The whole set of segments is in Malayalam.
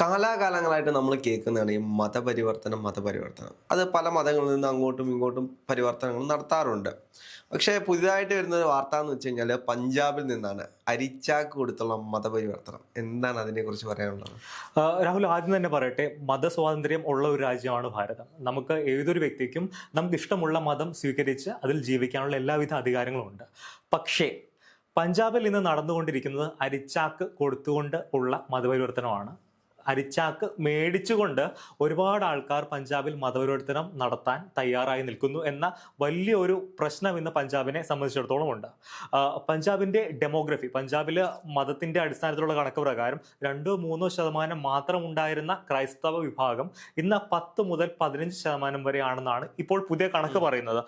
കാലാകാലങ്ങളായിട്ട് നമ്മൾ കേൾക്കുന്നതാണ് ഈ മതപരിവർത്തനം മതപരിവർത്തനം. അത് പല മതങ്ങളിൽ നിന്ന് അങ്ങോട്ടും ഇങ്ങോട്ടും പരിവർത്തനങ്ങൾ നടത്താറുണ്ട്. പക്ഷേ പുതിയതായിട്ട് വരുന്ന വാർത്ത എന്ന് വെച്ച് കഴിഞ്ഞാൽ പഞ്ചാബിൽ നിന്നാണ് അരിച്ചാക്ക് കൊടുത്തുള്ള മതപരിവർത്തനം. എന്താണ് അതിനെക്കുറിച്ച് പറയാനുള്ളത്? രാഹുൽ ആദ്യം തന്നെ പറയട്ടെ മതസ്വാതന്ത്ര്യം ഉള്ള ഒരു രാജ്യമാണ് ഭാരതം. നമുക്ക് ഏതൊരു വ്യക്തിക്കും നമുക്ക് ഇഷ്ടമുള്ള മതം സ്വീകരിച്ച് അതിൽ ജീവിക്കാനുള്ള എല്ലാവിധ അധികാരങ്ങളും ഉണ്ട്. പക്ഷേ പഞ്ചാബിൽ ഇന്ന് നടന്നുകൊണ്ടിരിക്കുന്നത് അരിച്ചാക്ക് കൊടുത്തുകൊണ്ട് ഉള്ള മതപരിവർത്തനമാണ്. അരിച്ചാക്ക് മേടിച്ചുകൊണ്ട് ഒരുപാട് ആൾക്കാർ പഞ്ചാബിൽ മതപരിവർത്തനം നടത്താൻ തയ്യാറായി നിൽക്കുന്നു എന്ന വലിയൊരു പ്രശ്നം ഇന്ന് പഞ്ചാബിനെ സംബന്ധിച്ചിടത്തോളം ഉണ്ട്. പഞ്ചാബിന്റെ പഞ്ചാബിന്റെ ഡെമോഗ്രഫി പഞ്ചാബിൽ മതത്തിന്റെ അടിസ്ഥാനത്തിലുള്ള കണക്ക് പ്രകാരം രണ്ടോ മൂന്നോ ശതമാനം മാത്രം ഉണ്ടായിരുന്ന ക്രൈസ്തവ വിഭാഗം ഇന്ന് പത്ത് മുതൽ പതിനഞ്ച് ശതമാനം വരെയാണെന്നാണ് ഇപ്പോൾ പുതിയ കണക്ക് പറയുന്നത്.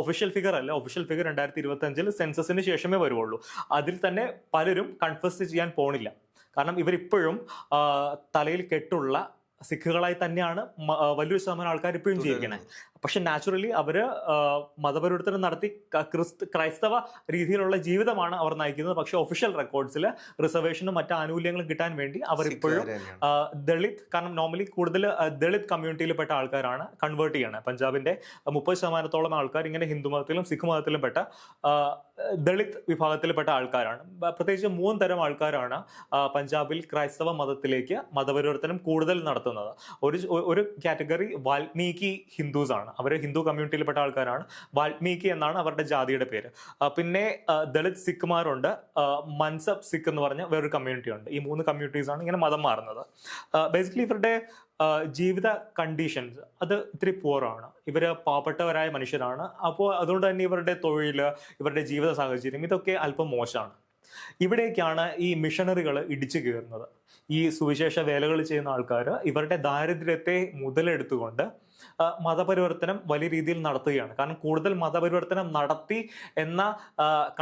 ഒഫീഷ്യൽ ഫിഗർ അല്ല ഒഫീഷ്യൽ ഫിഗർ രണ്ടായിരത്തി ഇരുപത്തി അഞ്ചിൽ സെൻസസിന് ശേഷമേ വരുള്ളൂ അതിൽ തന്നെ പലരും കൺഫസ് ചെയ്യാൻ പോണില്ല. കാരണം ഇവരിപ്പോഴും തലയിൽ കെട്ടുള്ള സിഖുകളായി തന്നെയാണ് വലിയൊരു ശതമാനം ആൾക്കാർ ഇപ്പോഴും ജീവിക്കുന്നത് പക്ഷെ നാച്ചുറലി അവർ മതപരിവർത്തനം നടത്തി ക്രിസ്തു ക്രിസ്ത ക്രൈസ്തവ രീതിയിലുള്ള ജീവിതമാണ് അവർ നയിക്കുന്നത്. പക്ഷെ ഒഫീഷ്യൽ റെക്കോർഡ്സിൽ റിസർവേഷനും മറ്റു ആനുകൂല്യങ്ങളും കിട്ടാൻ വേണ്ടി അവർ ഇപ്പോഴും ദളിത് കാരണം നോർമലി കൂടുതൽ ദളിത് കമ്മ്യൂണിറ്റിയിൽപ്പെട്ട ആൾക്കാരാണ് കൺവേർട്ട് ചെയ്യണത് പഞ്ചാബിന്റെ മുപ്പത് ശതമാനത്തോളം ആൾക്കാർ ഇങ്ങനെ ഹിന്ദു മതത്തിലും സിഖ് മതത്തിലും പെട്ട ദളിത് വിഭാഗത്തിൽപ്പെട്ട ആൾക്കാരാണ്. പ്രത്യേകിച്ച് മൂന്ന് തരം ആൾക്കാരാണ് പഞ്ചാബിൽ ക്രൈസ്തവ മതത്തിലേക്ക് മതപരിവർത്തനം കൂടുതൽ നടത്തുന്നത്. ഒരു ഒരു കാറ്റഗറി വാൽമീകി ഹിന്ദുസാണ്. ആണ് അവർ ഹിന്ദു കമ്മ്യൂണിറ്റിയിൽപ്പെട്ട ആൾക്കാരാണ്. വാൽമീകി എന്നാണ് അവരുടെ ജാതിയുടെ പേര്. പിന്നെ ദളിത് സിഖ്മാരുണ്ട്. മൻസബ് സിഖ് എന്ന് പറഞ്ഞ വേറൊരു കമ്മ്യൂണിറ്റി ഉണ്ട്. ഈ മൂന്ന് കമ്മ്യൂണിറ്റീസ് ആണ് ഇങ്ങനെ മതം മാറുന്നത്. ബേസിക്കലി ഇവരുടെ ജീവിത കണ്ടീഷൻസ് അത് ഇത്തിരി പൂറാണ് ഇവർ പാവപ്പെട്ടവരായ മനുഷ്യരാണ്. അപ്പോൾ അതുകൊണ്ട് തന്നെ ഇവരുടെ തൊഴിൽ ഇവരുടെ ജീവിത സാഹചര്യം ഇതൊക്കെ അല്പം മോശമാണ്. ഇവിടേക്കാണ് ഈ മിഷണറികൾ ഇടിച്ചു കയറുന്നത് ഈ സുവിശേഷ വേലകൾ ചെയ്യുന്ന ആൾക്കാർ ഇവരുടെ ദാരിദ്ര്യത്തെ മുതലെടുത്തുകൊണ്ട് മതപരിവർത്തനം വലിയ രീതിയിൽ നടത്തുകയാണ്. കാരണം കൂടുതൽ മതപരിവർത്തനം നടത്തി എന്ന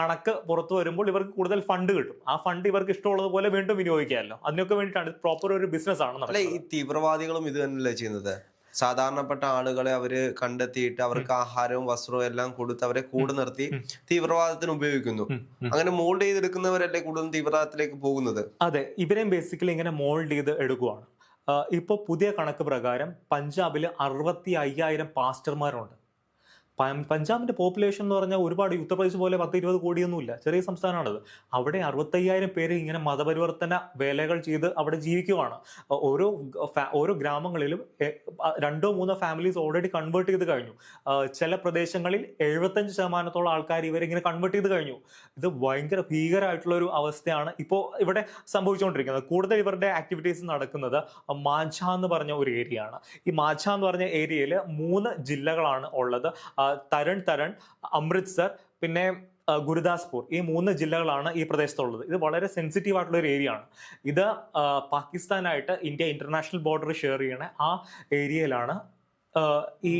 കണക്ക് പുറത്തു വരുമ്പോൾ ഇവർക്ക് കൂടുതൽ ഫണ്ട് കിട്ടും. ആ ഫണ്ട് ഇവർക്ക് ഇഷ്ടമുള്ളത് പോലെ വീണ്ടും വിനിയോഗിക്കാമല്ലോ. അതിനൊക്കെ വേണ്ടിയിട്ടാണ് പ്രോപ്പർ ഒരു ബിസിനസ് ആണ് അല്ല ഈ തീവ്രവാദികളും ഇത് തന്നെയല്ലേ ചെയ്യുന്നത്? സാധാരണപ്പെട്ട ആളുകളെ അവർ കണ്ടെത്തിയിട്ട് അവർക്ക് ആഹാരവും വസ്ത്രവും എല്ലാം കൊടുത്ത് അവരെ കൂടെ നിർത്തി തീവ്രവാദത്തിന് ഉപയോഗിക്കുന്നു. അങ്ങനെ മോൾഡ് ചെയ്തെടുക്കുന്നവരല്ലേ കൂടുതലും തീവ്രവാദത്തിലേക്ക് പോകുന്നത്? അതെ ഇവരെയും ബേസിക്കലി ഇങ്ങനെ മോൾഡ് ചെയ്ത് എടുക്കുവാണ്. ഇപ്പോൾ പുതിയ കണക്ക് പ്രകാരം പഞ്ചാബിൽ അറുപത്തി അയ്യായിരം പാസ്റ്റർമാരുണ്ട്. പഞ്ചാബിന്റെ പോപ്പുലേഷൻ എന്ന് പറഞ്ഞാൽ ഒരുപാട് ഉത്തർപ്രദേശ് പോലെ പത്ത് ഇരുപത് കോടിയൊന്നുമില്ല. ചെറിയ സംസ്ഥാനമാണത്. അവിടെ അറുപത്തയ്യായിരം പേര് ഇങ്ങനെ മതപരിവർത്തന വേലകൾ ചെയ്ത് അവിടെ ജീവിക്കുവാണ്. ഓരോ ഓരോ ഗ്രാമങ്ങളിലും രണ്ടോ മൂന്നോ ഫാമിലീസ് ഓൾറെഡി കൺവേർട്ട് ചെയ്ത് കഴിഞ്ഞു. ചില പ്രദേശങ്ങളിൽ എഴുപത്തഞ്ച് ശതമാനത്തോളം ആൾക്കാർ ഇവരിങ്ങനെ കൺവേർട്ട് ചെയ്ത് കഴിഞ്ഞു. ഇത് ഭയങ്കര ഭീകരമായിട്ടുള്ള ഒരു അവസ്ഥയാണ് ഇപ്പോൾ ഇവിടെ സംഭവിച്ചുകൊണ്ടിരിക്കുന്നത്. കൂടുതൽ ഇവരുടെ ആക്ടിവിറ്റീസ് നടക്കുന്നത് മാഝ എന്ന് പറഞ്ഞ ഒരു ഏരിയയാണ് ഈ മാഝ എന്ന് പറഞ്ഞ ഏരിയയിൽ മൂന്ന് ജില്ലകളാണ് ഉള്ളത്. തരൺ തരൺ അമൃത്സർ പിന്നെ ഗുരുദാസ്പൂർ ഈ മൂന്ന് ജില്ലകളാണ് ഈ പ്രദേശത്തുള്ളത്. ഇത് വളരെ സെൻസിറ്റീവ് ആയിട്ടുള്ള ഒരു ഏരിയ ആണ്. ഇത് പാകിസ്ഥാനായിട്ട് ഇന്ത്യ ഇന്റർനാഷണൽ ബോർഡർ ഷെയർ ചെയ്യണ ആ ഏരിയയിലാണ് ഈ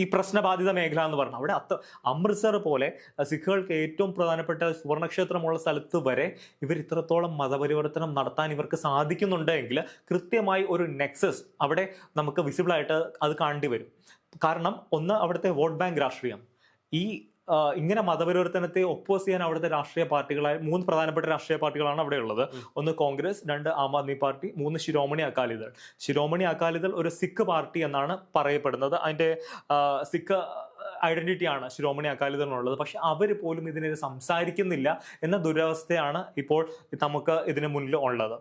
ഈ പ്രശ്നബാധിത മേഖല എന്ന് പറഞ്ഞാൽ അവിടെ അത്ത അമൃത്സർ പോലെ സിഖുകൾക്ക് ഏറ്റവും പ്രധാനപ്പെട്ട സുവർണക്ഷേത്രമുള്ള സ്ഥലത്ത് വരെ ഇവർ ഇത്രത്തോളം മതപരിവർത്തനം നടത്താൻ ഇവർക്ക് സാധിക്കുന്നുണ്ടെങ്കിൽ കൃത്യമായി ഒരു നെക്സസ് അവിടെ നമുക്ക് വിസിബിൾ ആയിട്ട് അത് കാണേണ്ടി വരും കാരണം ഒന്ന് അവിടുത്തെ വോട്ട് ബാങ്ക് രാഷ്ട്രീയം. ഈ ഇങ്ങനെ മതപരിവർത്തനത്തെ ഒപ്പോസ് ചെയ്യാൻ അവിടുത്തെ രാഷ്ട്രീയ പാർട്ടികളായ മൂന്ന് പ്രധാനപ്പെട്ട രാഷ്ട്രീയ പാർട്ടികളാണ് അവിടെ ഉള്ളത്. ഒന്ന് കോൺഗ്രസ് രണ്ട് ആം ആദ്മി പാർട്ടി മൂന്ന് ശിരോമണി അകാലിദൾ. ശിരോമണി അകാലിദൾ ഒരു സിഖ് പാർട്ടി എന്നാണ് പറയപ്പെടുന്നത്. അതിന്റെ ആ, സിഖ് ഐഡന്റിറ്റിയാണ് ശിരോമണി അകാലിദളിനുള്ളത് പക്ഷെ അവർ പോലും ഇതിനെ സംസാരിക്കുന്നില്ല എന്ന ദുരവസ്ഥയാണ് ഇപ്പോൾ നമുക്ക് ഇതിന് മുന്നിൽ ഉള്ളത്.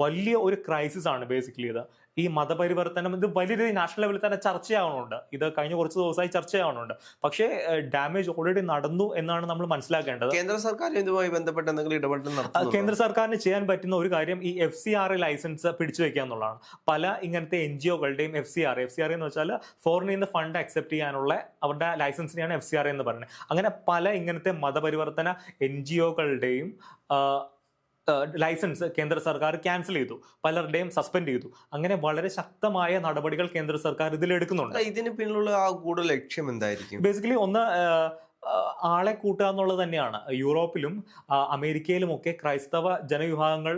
വലിയ ഒരു ക്രൈസിസ് ആണ് ബേസിക്കലി ഇത്. ഈ മതപരിവർത്തനം ഇത് വലിയ രീതിയിൽ നാഷണൽ ലെവലിൽ തന്നെ ചർച്ചയാവുന്നുണ്ട് ഇത് കഴിഞ്ഞ കുറച്ച് ദിവസമായി ചർച്ചയാവുന്നുണ്ട് പക്ഷേ ഡാമേജ് ഓൾറെഡി നടന്നു എന്നാണ് നമ്മൾ മനസ്സിലാക്കേണ്ടത്. കേന്ദ്ര സർക്കാർ ഇതുമായി ബന്ധപ്പെട്ട് എന്തെങ്കിലും ഇടപെടൽ ആ, കേന്ദ്ര സർക്കാരിന് ചെയ്യാൻ പറ്റുന്ന ഒരു കാര്യം ഈ എഫ് സി ആർ ലൈസൻസ് പിടിച്ചു വെക്കുക എന്നുള്ളതാണ്. പല ഇങ്ങനത്തെ N G ഒകളുടെയും F C R F C R എന്ന് വെച്ചാൽ ഫോറിനിൽ നിന്ന് ഫണ്ട് അക്സെപ്റ്റ് ചെയ്യാനുള്ള അവരുടെ ലൈസൻസിനെയാണ് എഫ് സി ആർ എന്ന് പറയുന്നത്. അങ്ങനെ പല ഇങ്ങനത്തെ മതപരിവർത്തന എൻ ജി ഒകളുടെയും ലൈസൻസ് കേന്ദ്ര സർക്കാർ ക്യാൻസൽ ചെയ്തു. പലരുടെയും സസ്പെൻഡ് ചെയ്തു. അങ്ങനെ വളരെ ശക്തമായ നടപടികൾ കേന്ദ്ര സർക്കാർ ഇതിൽ എടുക്കുന്നുണ്ട് ഇതിന് പിന്നിലുള്ള ആ കൂടുതൽ ലക്ഷ്യം എന്തായിരിക്കും? ബേസിക്കലി ഒന്ന് ആളെ കൂട്ടുക എന്നുള്ളത് തന്നെയാണ്. യൂറോപ്പിലും അമേരിക്കയിലുമൊക്കെ അമേരിക്കയിലും ഒക്കെ ക്രൈസ്തവ ജനവിഭാഗങ്ങൾ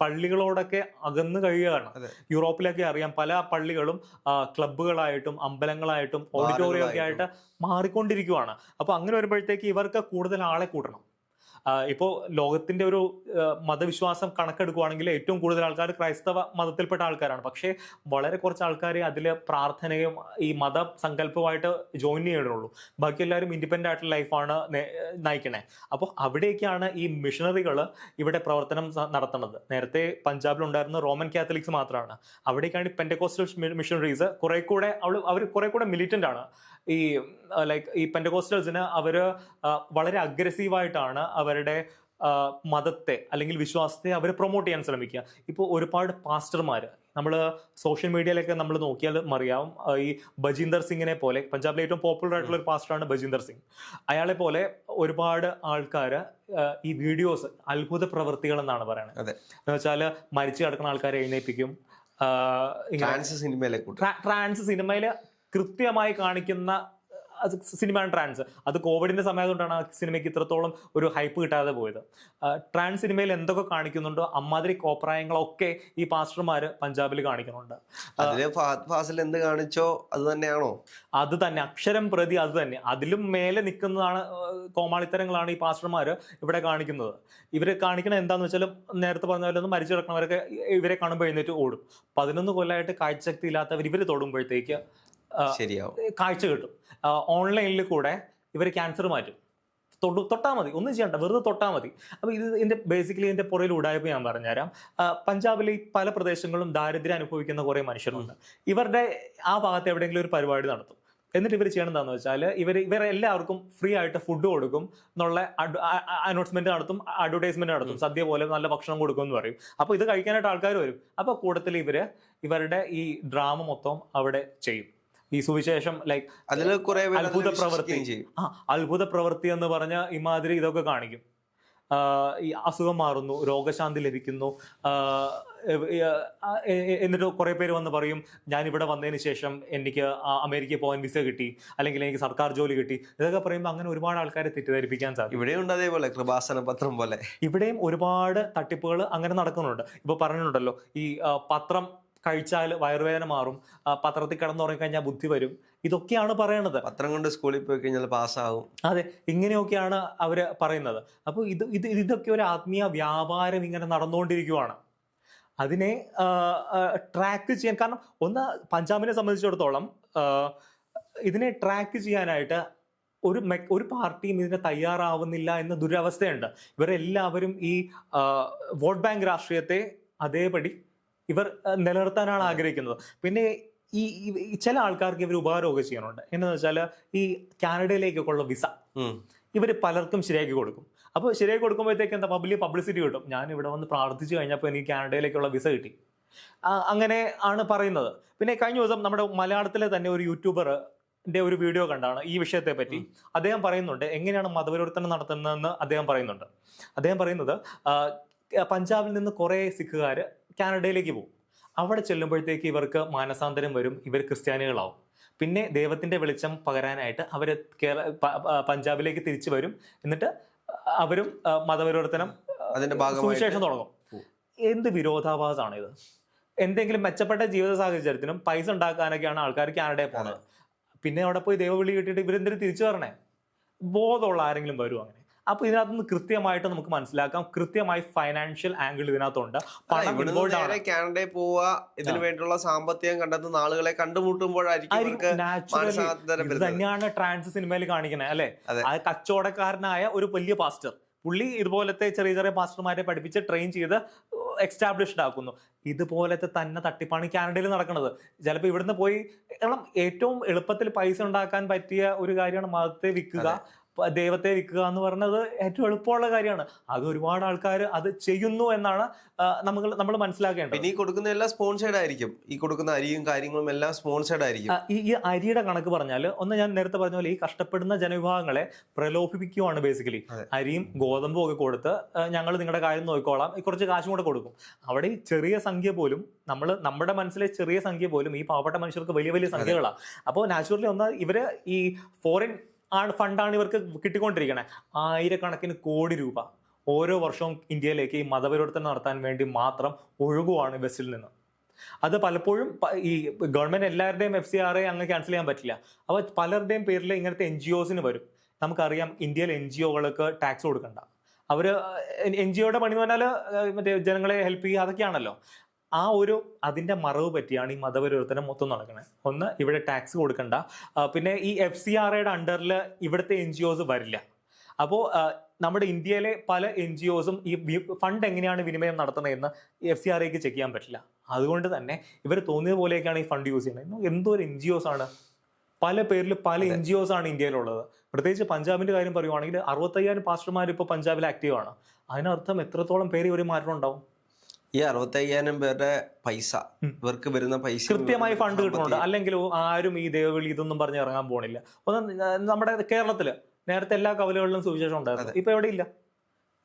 പള്ളികളോടൊക്കെ അകന്നു കഴിയുകയാണ്. യൂറോപ്പിലൊക്കെ അറിയാം പല പള്ളികളും ക്ലബുകളായിട്ടും ക്ലബ്ബുകളായിട്ടും അമ്പലങ്ങളായിട്ടും ഓഡിറ്റോറിയം ഒക്കെ ആയിട്ട് മാറിക്കൊണ്ടിരിക്കുകയാണ് അപ്പൊ അങ്ങനെ വരുമ്പോഴത്തേക്ക് ഇവർക്ക് കൂടുതൽ ആളെ കൂട്ടണം. ഇപ്പോൾ ലോകത്തിന്റെ ഒരു മതവിശ്വാസം കണക്കെടുക്കുകയാണെങ്കിൽ ഏറ്റവും കൂടുതൽ ആൾക്കാർ ക്രൈസ്തവ മതത്തിൽപ്പെട്ട ആൾക്കാരാണ്. പക്ഷേ വളരെ കുറച്ച് ആൾക്കാർ അതിൽ പ്രാർത്ഥനയും ഈ മത സങ്കല്പമായിട്ട് ജോയിൻ ചെയ്യണുള്ളൂ. ബാക്കി എല്ലാവരും ഇൻഡിപെൻഡന്റ് ആയിട്ടുള്ള ലൈഫാണ് നയിക്കണേ. അപ്പോൾ അവിടേക്കാണ് ഈ മിഷണറികൾ ഇവിടെ പ്രവർത്തനം നടത്തുന്നത്. നേരത്തെ പഞ്ചാബിലുണ്ടായിരുന്ന റോമൻ കാത്തലിക്സ് മാത്രമാണ് അവിടേക്കാണ് ഈ പെൻഡകോസ്റ്റൽ മിഷണറീസ് കുറെ കൂടെ അവൾ അവർ കുറെ കൂടെ മിലിറ്റന്റ് ആണ്. ഈ ലൈക്ക് ഈ പെൻഡകോസ്റ്റൽസിന് അവർ വളരെ അഗ്രസീവായിട്ടാണ് അവരുടെ മതത്തെ അല്ലെങ്കിൽ വിശ്വാസത്തെ അവർ പ്രൊമോട്ട് ചെയ്യാൻ ശ്രമിക്കുക. ഇപ്പോൾ ഒരുപാട് പാസ്റ്റർമാർ നമ്മൾ സോഷ്യൽ മീഡിയയിലൊക്കെ നമ്മൾ നോക്കിയാൽ അറിയാം ഈ ബജീന്ദർ സിംഗിനെ പോലെ പഞ്ചാബിലെ ഏറ്റവും പോപ്പുലർ ആയിട്ടുള്ള ഒരു പാസ്റ്ററാണ് ബജീന്ദർ സിംഗ്. അയാളെ പോലെ ഒരുപാട് ആൾക്കാർ ഈ വീഡിയോസ് അത്ഭുത പ്രവൃത്തികൾ എന്നാണ് പറയുന്നത് എന്ന് വെച്ചാൽ മരിച്ചു കിടക്കുന്ന ആൾക്കാരെ എഴുന്നേൽപ്പിക്കും ട്രാൻസ് സിനിമയിലെ ട്രാൻസ് സിനിമയിൽ കൃത്യമായി കാണിക്കുന്ന സിനിമയാണ് ട്രാൻസ്. അത് കോവിഡിന്റെ സമയത്തുകൊണ്ടാണ് ആ സിനിമയ്ക്ക് ഇത്രത്തോളം ഒരു ഹൈപ്പ് കിട്ടാതെ പോയത്. ട്രാൻസ് സിനിമയിൽ എന്തൊക്കെ കാണിക്കുന്നുണ്ടോ? അമ്മാതിരി കോപ്രായങ്ങളൊക്കെ ഈ പാസ്റ്റർമാർ പഞ്ചാബിൽ കാണിക്കുന്നുണ്ട്. അതിൽ ഫാസിൽ എന്ത് കാണിച്ചോ അത് തന്നെയാണോ? അത് തന്നെ. അക്ഷരം പ്രതി അത് തന്നെ. അതിലും മേലെ നിൽക്കുന്നതാണ് കോമാളിത്തരങ്ങളാണ് ഈ പാസ്റ്റർമാർ ഇവിടെ കാണിക്കുന്നത്. ഇവർ കാണിക്കുന്നത് എന്താന്ന് വെച്ചാൽ നേരത്തെ പറഞ്ഞ പോലെ ഒന്ന് മരിച്ചു കിടക്കുന്നവരൊക്കെ ഇവരെ കാണുമ്പോൾ എഴുന്നേറ്റ് ഓടും. പതിനൊന്ന് കൊല്ലമായിട്ട് കാഴ്ചശക്തി ഇല്ലാത്തവർ ഇവർ തൊടുമ്പോഴത്തേക്ക് ശരിയാവും. കാഴ്ച കിട്ടും. ഓൺലൈനിൽ കൂടെ ഇവർ ക്യാൻസർ മാറ്റും. തൊട്ടു തൊട്ടാൽ മതി. ഒന്നും ചെയ്യണ്ട. വെറുതെ തൊട്ടാൽ മതി. അപ്പോൾ ഇത് ഇതിന്റെ ബേസിക്കലി ഇതിന്റെ പുറയിൽ ഉടായ്പ ഞാൻ പറഞ്ഞുതരാം. പഞ്ചാബിലെ ഈ പല പ്രദേശങ്ങളും ദാരിദ്ര്യം അനുഭവിക്കുന്ന കുറേ മനുഷ്യരുണ്ട്. ഇവരുടെ ആ ഭാഗത്ത് എവിടെയെങ്കിലും ഒരു പരിപാടി നടത്തും. എന്നിട്ട് ഇവർ ചെയ്യണതെന്ന് വെച്ചാൽ ഇവർ ഇവരെ എല്ലാവർക്കും ഫ്രീ ആയിട്ട് ഫുഡ് കൊടുക്കും എന്നുള്ള അനൗൺസ്മെന്റ് നടത്തും അഡ്വർടൈസ്മെന്റ് നടത്തും. സദ്യ പോലെ നല്ല ഭക്ഷണം കൊടുക്കും എന്ന് പറയും. അപ്പോൾ ഇത് കഴിക്കാനായിട്ട് ആൾക്കാർ വരും. അപ്പോൾ കൂട്ടത്തിൽ ഇവർ ഇവരുടെ ഈ ഡ്രാമ മൊത്തം അവിടെ ചെയ്യും. ഈ സുവിശേഷം ലൈക്ക് അതിൽ കുറെ അത്ഭുത പ്രവൃത്തി. ആ അത്ഭുത പ്രവൃത്തി എന്ന് പറഞ്ഞ ഇമാതിരി ഇതൊക്കെ കാണിക്കും. ഈ അസുഖം മാറുന്നു രോഗശാന്തി ലഭിക്കുന്നു. എന്നിട്ട് കുറെ പേര് വന്ന് പറയും ഞാനിവിടെ ഇവിടെ വന്നതിന് ശേഷം എനിക്ക് അമേരിക്കയിൽ പോകാൻ വിസ കിട്ടി അല്ലെങ്കിൽ എനിക്ക് സർക്കാർ ജോലി കിട്ടി. ഇതൊക്കെ പറയുമ്പോൾ അങ്ങനെ ഒരുപാട് ആൾക്കാരെ തെറ്റിദ്ധരിപ്പിക്കാൻ സാധിക്കും. ഇവിടെയുണ്ട് അതേപോലെ കൃപാസന പത്രം പോലെ. ഇവിടെയും ഒരുപാട് തട്ടിപ്പുകൾ അങ്ങനെ നടക്കുന്നുണ്ട്. ഇപ്പൊ പറഞ്ഞിട്ടുണ്ടല്ലോ ഈ പത്രം കഴിച്ചാൽ വയറുവേദന മാറും പത്രത്തിൽ കിടന്നുറങ്ങിക്കഴിഞ്ഞാൽ ബുദ്ധി വരും. ഇതൊക്കെയാണ് പറയണത്. പത്രം കൊണ്ട് സ്കൂളിൽ പോയി കഴിഞ്ഞാൽ പാസ്സാവും. അതെ ഇങ്ങനെയൊക്കെയാണ് അവർ പറയുന്നത്. അപ്പോൾ ഇത് ഇത് ഇതൊക്കെ ഒരു ആത്മീയ വ്യാപാരം ഇങ്ങനെ നടന്നുകൊണ്ടിരിക്കുവാണ്. അതിനെ ട്രാക്ക് ചെയ്യാൻ കാരണം ഒന്ന് പഞ്ചാബിനെ സംബന്ധിച്ചിടത്തോളം ഇതിനെ ട്രാക്ക് ചെയ്യാനായിട്ട് ഒരു മെ- ഒരു പാർട്ടിയും ഇതിന് തയ്യാറാവുന്നില്ല എന്ന ദുരവസ്ഥയുണ്ട്. ഇവരെല്ലാവരും ഈ വോട്ട് ബാങ്ക് രാഷ്ട്രീയത്തെ അതേപടി ഇവർ നിലനിർത്താനാണ് ആഗ്രഹിക്കുന്നത്. പിന്നെ ഈ ചില ആൾക്കാർക്ക് ഇവർ ഉപകാരമൊക്കെ ചെയ്യാനുണ്ട്. എന്താണെന്ന് വെച്ചാൽ ഈ കാനഡയിലേക്കൊക്കെ ഉള്ള വിസ ഇവർ പലർക്കും ശരിയാക്കി കൊടുക്കും. അപ്പോൾ ശരിയാക്കി കൊടുക്കുമ്പോഴത്തേക്ക് എന്താ വലിയ പബ്ലിസിറ്റി കിട്ടും. ഞാൻ ഇവിടെ വന്ന് പ്രാർത്ഥിച്ചു കഴിഞ്ഞപ്പോൾ എനിക്ക് കാനഡയിലേക്കുള്ള വിസ കിട്ടി. അങ്ങനെ ആണ് പറയുന്നത്. പിന്നെ കഴിഞ്ഞ ദിവസം നമ്മുടെ മലയാളത്തിലെ തന്നെ ഒരു യൂട്യൂബർ ഒരു വീഡിയോ കണ്ടാണ് ഈ വിഷയത്തെ പറ്റി. അദ്ദേഹം പറയുന്നുണ്ട് എങ്ങനെയാണ് മതപരിവർത്തനം നടത്തുന്നതെന്ന് അദ്ദേഹം പറയുന്നുണ്ട്. അദ്ദേഹം പറയുന്നത് പഞ്ചാബിൽ നിന്ന് കുറേ സിഖുകാർ കാനഡയിലേക്ക് പോകും. അവിടെ ചെല്ലുമ്പോഴത്തേക്ക് ഇവർക്ക് മാനസാന്തരം വരും ഇവർ ക്രിസ്ത്യാനികളാവും. പിന്നെ ദൈവത്തിന്റെ വെളിച്ചം പകരാനായിട്ട് അവർ കേരള പഞ്ചാബിലേക്ക് തിരിച്ചു വരും. എന്നിട്ട് അവരും മതപരിവർത്തനം അതിന്റെ സുവിശേഷം തുടങ്ങും. എന്ത് വിരോധാഭാസമാണ് ഇത് എന്തെങ്കിലും മെച്ചപ്പെട്ട ജീവിത സാഹചര്യത്തിനും പൈസ ഉണ്ടാക്കാനൊക്കെയാണ് ആൾക്കാർ കാനഡയിൽ പോകുന്നത് പിന്നെ അവിടെ പോയി ദൈവവിളി കിട്ടിയിട്ട് ഇവരെന്തിനു തിരിച്ചു വരണേ? ബോധമുള്ള ആരെങ്കിലും വരും അങ്ങനെ? അപ്പൊ ഇതിനകത്ത് നിന്ന് കൃത്യമായിട്ട് നമുക്ക് മനസ്സിലാക്കാം. കൃത്യമായി ഫൈനാൻഷ്യൽ ആംഗിൾ ഇതിനകത്തുണ്ട്. പണം ഇൻവോൾവ് ആണ്. കാനഡയിൽ പോവുക ഇതിനു വേണ്ടിയുള്ള സാമ്പത്തികം കണ്ടെത്തുന്ന ആളുകളെ കണ്ടുമുട്ടുമ്പോഴായിരിക്കും തന്നെയാണ് ട്രാൻസ് സിനിമയിൽ കാണിക്കുന്നത് അല്ലെ? കച്ചവടക്കാരനായ ഒരു വലിയ പാസ്റ്റർ പുള്ളി ഇതുപോലത്തെ ചെറിയ ചെറിയ പാസ്റ്റർമാരെ പഠിപ്പിച്ച് ട്രെയിൻ ചെയ്ത് എക്സ്റ്റാബ്ലിഷ്ഡ് ആക്കുന്നു. ഇതുപോലത്തെ തന്നെ തട്ടിപ്പാണ് കാനഡയിൽ നടക്കുന്നത്. ചിലപ്പോൾ ഇവിടുന്ന് പോയി കാരണം ഏറ്റവും എളുപ്പത്തിൽ പൈസ ഉണ്ടാക്കാൻ പറ്റിയ ഒരു കാര്യമാണ് മതത്തെ വിൽക്കുക. ദൈവത്തെ വിൽക്കുക എന്ന് പറഞ്ഞത് ഏറ്റവും എളുപ്പമുള്ള കാര്യമാണ്. അത് ഒരുപാട് ആൾക്കാർ അത് ചെയ്യുന്നു എന്നാണ് നമ്മൾ നമ്മൾ മനസ്സിലാക്കേണ്ടത്. പിന്നെ ഈ കൊടുക്കുന്ന എല്ലാ സ്പോൺസേഡ് ആയിരിക്കും. ഈ കൊടുക്കുന്ന അരിയും കാര്യങ്ങളും എല്ലാം സ്പോൺസേഡ് ആയിരിക്കും. ഈ ഈ അരിയുടെ കണക്ക് പറഞ്ഞാൽ ഒന്ന് ഞാൻ നേരത്തെ പറഞ്ഞ പോലെ ഈ കഷ്ടപ്പെടുന്ന ജനവിഭാഗങ്ങളെ പ്രലോഭിപ്പിക്കുവാണ് ബേസിക്കലി. അരിയും ഗോതമ്പും ഒക്കെ കൊടുത്ത് ഞങ്ങൾ നിങ്ങളുടെ കാര്യം നോക്കിക്കോളാം. കുറച്ച് കാശും കൂടെ കൊടുക്കും. അവിടെ ഈ ചെറിയ സംഖ്യ പോലും നമ്മൾ നമ്മുടെ മനസ്സിലെ ചെറിയ സംഖ്യ പോലും ഈ പാവപ്പെട്ട മനുഷ്യർക്ക് വലിയ വലിയ സംഖ്യകളാണ് അപ്പോൾ നാച്ചുറലി ഒന്ന് ഇവർ ഈ ഫോറിൻ ആണ് ഫണ്ടാണ് ഇവർക്ക് കിട്ടിക്കൊണ്ടിരിക്കുന്നത് ആയിരക്കണക്കിന് കോടി രൂപ ഓരോ വർഷവും ഇന്ത്യയിലേക്ക് ഈ മതപരിവർത്തനം നടത്താൻ വേണ്ടി മാത്രം ഒഴുകുവാണ് വെസ്റ്റിൽ നിന്ന്. അത് പലപ്പോഴും ഈ ഗവൺമെന്റ് എല്ലാവരുടെയും എഫ് സി ആർ ഐ അങ്ങ് ക്യാൻസൽ ചെയ്യാൻ പറ്റില്ല. അപ്പോൾ പലരുടെയും പേരിൽ ഇങ്ങനത്തെ എൻ ജി ഒസിന് വരും. നമുക്കറിയാം ഇന്ത്യയിൽ എൻ ജി ഒകൾക്ക് ടാക്സ് കൊടുക്കണ്ട. അവർ എൻ ജി ഒയുടെ പണി എന്ന് പറഞ്ഞാൽ മറ്റേ ജനങ്ങളെ ഹെൽപ്പ് ചെയ്യുക അതൊക്കെയാണല്ലോ. ആ ഒരു അതിന്റെ മറവ് പറ്റിയാണ് ഈ മതപരിവർത്തനം മൊത്തം നടക്കുന്നത് ഒന്ന് ഇവിടെ ടാക്സ് കൊടുക്കണ്ട. പിന്നെ ഈ എഫ് സി ആർ ഐയുടെ അണ്ടറിൽ ഇവിടുത്തെ എൻ ജി ഒസ് വരില്ല. അപ്പോൾ നമ്മുടെ ഇന്ത്യയിലെ പല എൻ ജി ഒസും ഈ ഫണ്ട് എങ്ങനെയാണ് വിനിമയം നടത്തുന്നതെന്ന് എഫ് സി ആർ ഐക്ക് ചെക്ക് ചെയ്യാൻ പറ്റില്ല. അതുകൊണ്ട് തന്നെ ഇവർ തോന്നിയ പോലെയൊക്കെയാണ് ഈ ഫണ്ട് യൂസ് ചെയ്യുന്നത്. എന്തോ ഒരു എൻ ജി ഒസ് ആണ്. പല പേരിൽ പല എൻ ജി ഒസ് ആണ് ഇന്ത്യയിലുള്ളത്. പ്രത്യേകിച്ച് പഞ്ചാബിന്റെ കാര്യം പറയുവാണെങ്കിൽ അറുപത്തയ്യായിരം പാസ്റ്റർമാർ ഇപ്പോൾ പഞ്ചാബിൽ ആക്റ്റീവ് ആണ്. അതിനർത്ഥം എത്രത്തോളം പേര് ഇവർ മാറ്റം ഉണ്ടാവും ഈ അറുപത്തയ്യായിരം പേരുടെ പൈസ. ഇവർക്ക് വരുന്ന പൈസ കൃത്യമായി ഫണ്ട് കിട്ടുന്നുണ്ട് അല്ലെങ്കിൽ ആരും ഈ ദേവവിളി ഇതൊന്നും പറഞ്ഞ് ഇറങ്ങാൻ പോണില്ല. ഒന്ന് നമ്മുടെ കേരളത്തിൽ നേരത്തെ എല്ലാ കവലകളിലും സുവിശേഷം ഉണ്ടായിരുന്നു. ഇപ്പൊ എവിടെ ഇല്ല?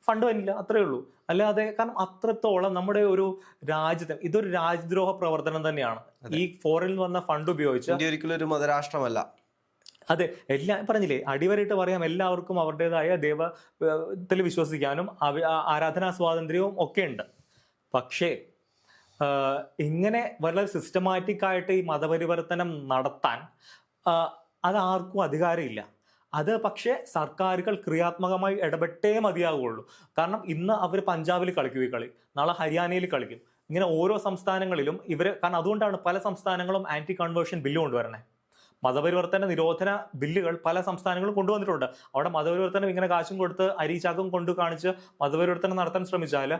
ഫണ്ട് വരില്ല. അത്രേ ഉള്ളൂ. അല്ലാതെ കാരണം അത്രത്തോളം നമ്മുടെ ഒരു രാജ്യത്തെ ഇതൊരു രാജ്യദ്രോഹ പ്രവർത്തനം തന്നെയാണ്. ഈ ഫോറിനിൽ വന്ന ഫണ്ട് ഉപയോഗിച്ച് ഒരിക്കലും ഒരു മതരാഷ്ട്രമല്ല. അതെ. എല്ലാം പറഞ്ഞില്ലേ അടിവരയിട്ട് പറയാം എല്ലാവർക്കും അവരുടേതായ ദൈവത്തിൽ വിശ്വസിക്കാനും ആരാധനാ സ്വാതന്ത്ര്യവും ഒക്കെ ഉണ്ട്. പക്ഷേ ഇങ്ങനെ വളരെ സിസ്റ്റമാറ്റിക് ആയിട്ട് ഈ മതപരിവർത്തനം നടത്താൻ അത് ആർക്കും അധികാരമില്ല. അത് പക്ഷേ സർക്കാരുകൾ ക്രിയാത്മകമായി ഇടപെട്ടേ മതിയാകുള്ളൂ കാരണം ഇന്ന് അവർ പഞ്ചാബിൽ കളിക്കും ഈ കളി. നാളെ ഹരിയാനയിൽ കളിക്കും. ഇങ്ങനെ ഓരോ സംസ്ഥാനങ്ങളിലും ഇവർ കാരണം അതുകൊണ്ടാണ് പല സംസ്ഥാനങ്ങളും ആന്റി കൺവേർഷൻ ബില്ല് കൊണ്ടുവരണേ മതപരിവർത്തന നിരോധന ബില്ലുകൾ പല സംസ്ഥാനങ്ങളും കൊണ്ടുവന്നിട്ടുണ്ട്. അവിടെ മതപരിവർത്തനം ഇങ്ങനെ കാശും കൊടുത്ത് അരിചാക്കും കൊണ്ടു കാണിച്ച് മതപരിവർത്തനം നടത്താൻ ശ്രമിച്ചാൽ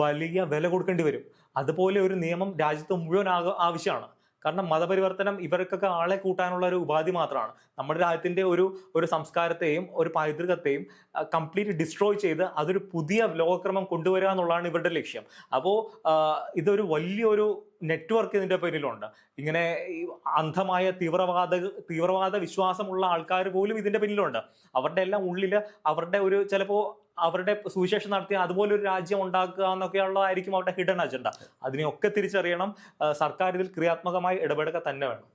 വലിയ വില കൊടുക്കേണ്ടി വരും. അതുപോലെ ഒരു നിയമം രാജ്യത്ത് മുഴുവൻ ആവശ്യമാണ്. കാരണം മതപരിവർത്തനം ഇവർക്കൊക്കെ ആളെ കൂട്ടാനുള്ള ഒരു ഉപാധി മാത്രമാണ്. നമ്മുടെ രാജ്യത്തിന്റെ ഒരു ഒരു സംസ്കാരത്തെയും ഒരു പൈതൃകത്തെയും കംപ്ലീറ്റ് ഡിസ്ട്രോയ് ചെയ്ത് അതൊരു പുതിയ ലോകക്രമം കൊണ്ടുവരിക എന്നുള്ളതാണ് ഇവരുടെ ലക്ഷ്യം. അപ്പോൾ ഇതൊരു വലിയൊരു നെറ്റ്വർക്ക് ഇതിന്റെ പേരിലുണ്ട്. ഇങ്ങനെ അന്ധമായ തീവ്രവാദ തീവ്രവാദ വിശ്വാസമുള്ള ആൾക്കാർ പോലും ഇതിന്റെ പിന്നിലുണ്ട്. അവരുടെ എല്ലാം ഉള്ളിൽ അവരുടെ ഒരു ചിലപ്പോൾ അവരുടെ സുവിശേഷം നടത്തി അതുപോലെ ഒരു രാജ്യം ഉണ്ടാക്കുക എന്നൊക്കെയുള്ളതായിരിക്കും അവരുടെ ഹിഡൻ അജണ്ട അതിനെയൊക്കെ തിരിച്ചറിയണം. സർക്കാർ ഇതിൽ ക്രിയാത്മകമായി ഇടപെടുക തന്നെ വേണം.